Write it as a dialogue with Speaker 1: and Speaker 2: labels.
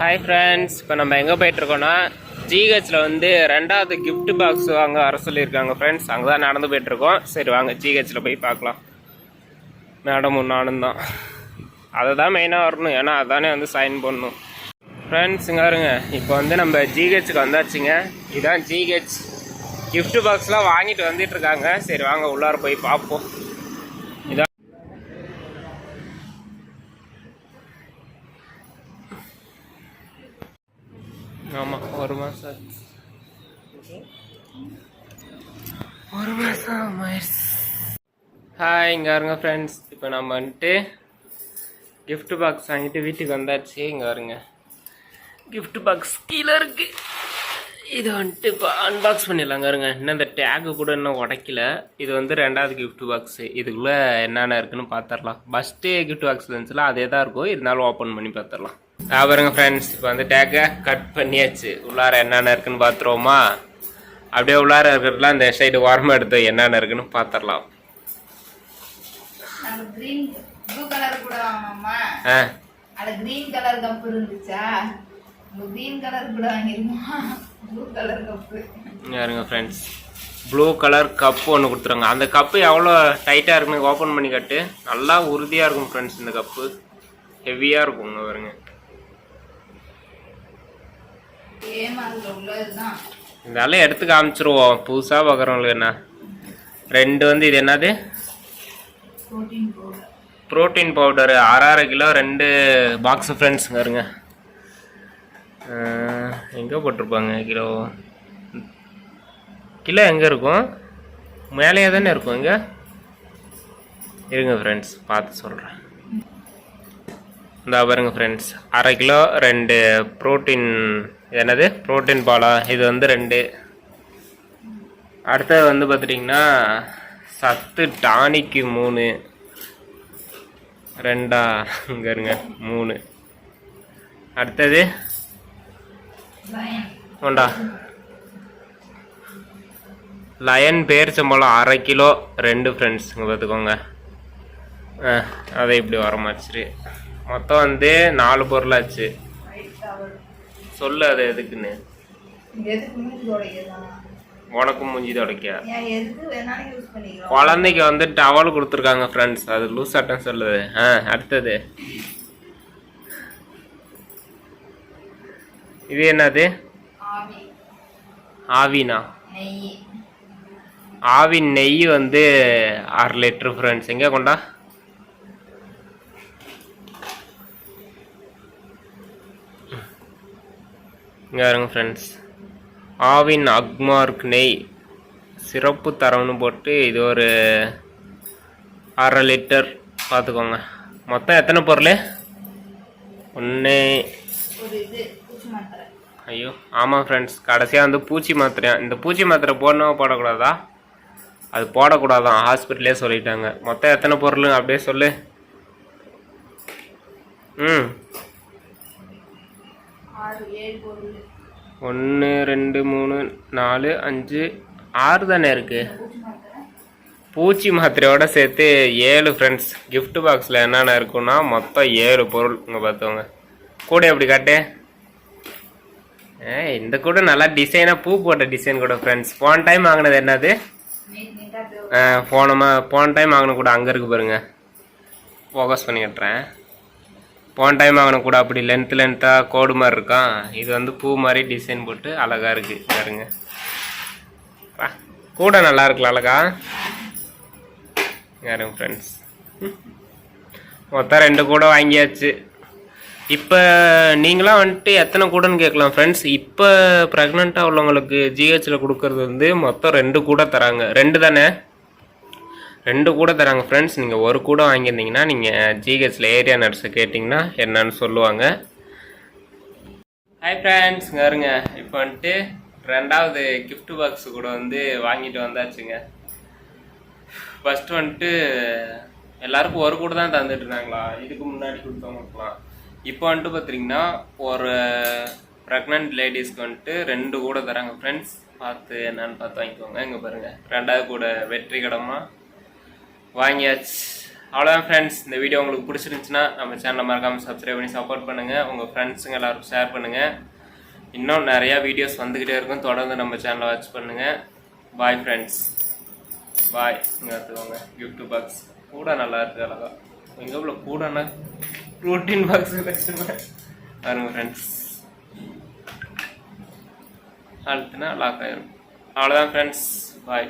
Speaker 1: Hi friends இப்போ நம்ம எங்கே போயிட்டுருக்கோன்னா ஜிஹெச்சில் வந்து ரெண்டாவது கிஃப்ட் பாக்ஸ் வாங்க வர சொல்லியிருக்காங்க ஃப்ரெண்ட்ஸ் அங்கே தான் நடந்து போயிட்டுருக்கோம். சரி வாங்க ஜிஹெச்சில் போய் பார்க்கலாம். மேடமும் நானும் தான். அதை தான் மெயினாக வரணும். ஏன்னா அதானே வந்து சைன் பண்ணணும் ஃப்ரெண்ட்ஸ் இங்கே வருங்க இப்போ வந்து நம்ம ஜிஹெச்சுக்கு வந்தாச்சுங்க. இதுதான் ஜிஹெச் கிஃப்ட் பாக்ஸ்லாம் வாங்கிட்டு வந்துட்டுருக்காங்க சரி வாங்க உள்ளார போய் பார்ப்போம். ஆமாம் ஒரு மாதம் ஒரு மாதம் ஆயிடுச்சு ஹாய் இங்கே வருங்க ஃப்ரெண்ட்ஸ் இப்போ நம்ம வந்துட்டு கிஃப்ட் பாக்ஸ் வாங்கிட்டு வீட்டுக்கு வந்தாச்சு. இங்கே வருங்க கிஃப்ட் பாக்ஸ் கீழே இருக்கு. இது வந்துட்டு இப்போ அன்பாக்ஸ் பண்ணிடலாங்க இருங்க இன்னும் இந்த டேகு கூட இன்னும் உடைக்கல. இது வந்து ரெண்டாவது கிஃப்ட் பாக்ஸு இதுக்குள்ளே என்னென்ன இருக்குன்னு பார்த்துடலாம் ஃபஸ்ட்டு கிஃப்ட் பாக்ஸ் இருந்துச்சுல அதே தான் இருக்கும். இருந்தாலும் ஓப்பன் பண்ணி பார்த்துடலாம் பாருங்க ஃப்ரெண்ட்ஸ் இப்போ வந்து டேக்கை கட் பண்ணியாச்சு. உள்ளார என்னென்ன இருக்குன்னு பார்த்துருவோமா அப்படியே உள்ளார இருக்கிறதுலாம் இந்த சைடு ஓரமாக எடுத்து என்னென்ன இருக்குன்னு பார்த்துடலாம்
Speaker 2: அந்த கப்பு
Speaker 1: யாருங்க ஃப்ரெண்ட்ஸ் ப்ளூ கலர் கப் ஒன்று கொடுத்துருங்க அந்த கப்பு எவ்வளோ டைட்டாக இருக்குன்னு ஓப்பன் பண்ணி காட்டு. நல்லா உறுதியாக இருக்கும் ஃப்ரெண்ட்ஸ் இந்த கப்பு ஹெவியாக இருக்குங்க பாருங்க.
Speaker 2: ஏமா
Speaker 1: இதெல்லாம் எடுத்து காமிச்சிருவோம். புதுசாக பார்க்குறவங்களுக்கு என்ன? ரெண்டு வந்து இது என்னது?
Speaker 2: ப்ரோட்டீன் பவுடர்
Speaker 1: பவுடரு அரை கிலோ ரெண்டு பாக்ஸ் ஃப்ரெண்ட்ஸுங்க இருங்க. எங்கே போட்டிருப்பாங்க? கிலோ கிலோ எங்கே இருக்கும்? மேலேயே தானே இருக்கும் இங்கே? இருங்க ஃப்ரெண்ட்ஸ் பார்த்து சொல்கிறேன் இந்த பாருங்க ஃப்ரெண்ட்ஸ் அரை கிலோ ரெண்டு ப்ரோட்டீன் என்னது? ப்ரோட்டீன் பாலா? இது வந்து ரெண்டு. அடுத்தது வந்து பார்த்துட்டிங்கன்னா சத்து டானிக்கு மூணு. ரெண்டா? இங்க இருங்க மூணு. அடுத்தது? ஒண்டா? லயன் பேரிச்சம்பழம் அரை கிலோ ரெண்டு ஃப்ரெண்ட்ஸ் இங்கே பார்த்துக்கோங்க ஆ அதை இப்படி வரமாச்சு. மொத்தம் வந்து நாலு பொருளாச்சு. சொல்லு அது எதுக்குன்னு? உனக்கும் மூஞ்சி துடைக்க குழந்தைக்கு வந்து டவல் கொடுத்துருக்காங்க ஃப்ரெண்ட்ஸ் அது லூஸ் ஆட்டம் சொல்லுது. ஆ அடுத்தது. இது என்னது?
Speaker 2: ஆவி.
Speaker 1: ஆவினா? ஆவின் நெய் வந்து அரை லிட்டர் ஃப்ரெண்ட்ஸ் எங்கே கொண்டா? இங்கே இருங்க ஃப்ரெண்ட்ஸ் ஆவின் அக்மார்க் நெய் சிறப்பு தரம்னு போட்டு இது ஒரு அரை லிட்டர் பார்த்துக்கோங்க. மொத்தம் எத்தனை பொருள்? ஒன்று
Speaker 2: மாத்திரை.
Speaker 1: ஐயோ ஆமாம் ஃப்ரெண்ட்ஸ் கடைசியாக வந்து பூச்சி மாத்திரையா இந்த பூச்சி மாத்திரை போடணும் போடக்கூடாதா? அது போடக்கூடாதான். ஹாஸ்பிட்டலே சொல்லிட்டாங்க. மொத்தம் எத்தனை பொருள்? அப்படியே சொல்லு. ம். ஒன்று ரெண்டு மூணு நாலு அஞ்சு ஆறு தானே இருக்குது
Speaker 2: பூச்சி மாத்திரை?
Speaker 1: பூச்சி மாத்திரையோட சேர்த்து ஏழு ஃப்ரெண்ட்ஸ் gift பாக்ஸில் என்னென்ன இருக்குன்னா மொத்தம் ஏழு பொருள் இங்கே பார்த்தவங்க கூட எப்படி காட்டு? ஏ இந்த கூட நல்லா டிசைனாக பூ போட்ட டிசைன் கூட ஃப்ரெண்ட்ஸ் போன டைம் வாங்கினது என்னது?
Speaker 2: நீட் நீட்டாக
Speaker 1: ஆ, போன மா போன டைம் வாங்கின கூட அங்கே இருக்கு பாருங்க. ஃபோக்கஸ் பண்ணி கட்டுறேன். போன டைம் வாங்கின கூட அப்படி லென்த் லென்த்தாக கோடு மாதிரி இருக்கான். இது வந்து பூ மாதிரி டிசைன் போட்டு அழகாக இருக்குது பாருங்க. கூட நல்லா இருக்குல்ல அழகா? யாருங்க ஃப்ரெண்ட்ஸ் மொத்தம் ரெண்டு கூட வாங்கியாச்சு. இப்போ நீங்களாம் வந்துட்டு எத்தனை கூடன்னு கேட்கலாம் ஃப்ரெண்ட்ஸ் இப்போ ப்ரெக்னெண்ட்டாக உள்ளவங்களுக்கு ஜிஹெச்சில் கொடுக்கறது வந்து மொத்தம் ரெண்டு கூட தராங்க. ரெண்டு தானே? ரெண்டு கூட தராங்க ஃப்ரெண்ட்ஸ் நீங்கள் ஒரு கூட வாங்கியிருந்தீங்கன்னா நீங்கள் ஜிஹெச்சில் ஏரியா நர்ஸை கேட்டிங்கன்னா என்னன்னு சொல்லுவாங்க. ஹாய் ஃப்ரெண்ட்ஸ் வருங்க. இப்போ வந்துட்டு ரெண்டாவது கிஃப்ட் பாக்ஸ் கூட வந்து வாங்கிட்டு வந்தாச்சுங்க. ஃபஸ்ட்டு வந்துட்டு எல்லாருக்கும் ஒரு கூட தான் தந்துட்டு இருந்தாங்களா? இதுக்கு முன்னாடி கொடுத்தவங்களுக்குலாம். இப்போ வந்துட்டு பார்த்தீங்கன்னா ஒரு ப்ரெக்னென்ட் லேடிஸ்க்கு வந்துட்டு ரெண்டு கூட தராங்க ஃப்ரெண்ட்ஸ் பார்த்து என்னன்னு பார்த்து வாங்கிக்கோங்க. இங்கே பாருங்கள் ரெண்டாவது கூட வெற்றிகரமாக வாங்கியாச்சு. அவ்வளோதான் ஃப்ரெண்ட்ஸ் இந்த வீடியோ உங்களுக்கு பிடிச்சிருந்துச்சுன்னா நம்ம சேனலை மறக்காமல் சப்ஸ்கிரைப் பண்ணி சப்போர்ட் பண்ணுங்கள் உங்கள் ஃப்ரெண்ட்ஸுங்க எல்லாருக்கும் ஷேர் பண்ணுங்கள் இன்னும் நிறையா வீடியோஸ் வந்துக்கிட்டே இருக்கும். தொடர்ந்து நம்ம சேனலை வாட்ச் பண்ணுங்கள் பாய் ஃப்ரெண்ட்ஸ் பாய் இங்கே எடுத்துக்கோங்க கிஃப்ட் பாக்ஸ் கூட நல்லா இருக்குது அழகா. எங்கே உள்ள கூடனா ப்ரோட்டீன் பாக்ஸ் வச்சுருவேன் பாருங்க ஃப்ரெண்ட்ஸ் அழுத்துனா லாக் ஆயிரும். அவ்வளோதான் ஃப்ரெண்ட்ஸ் பாய்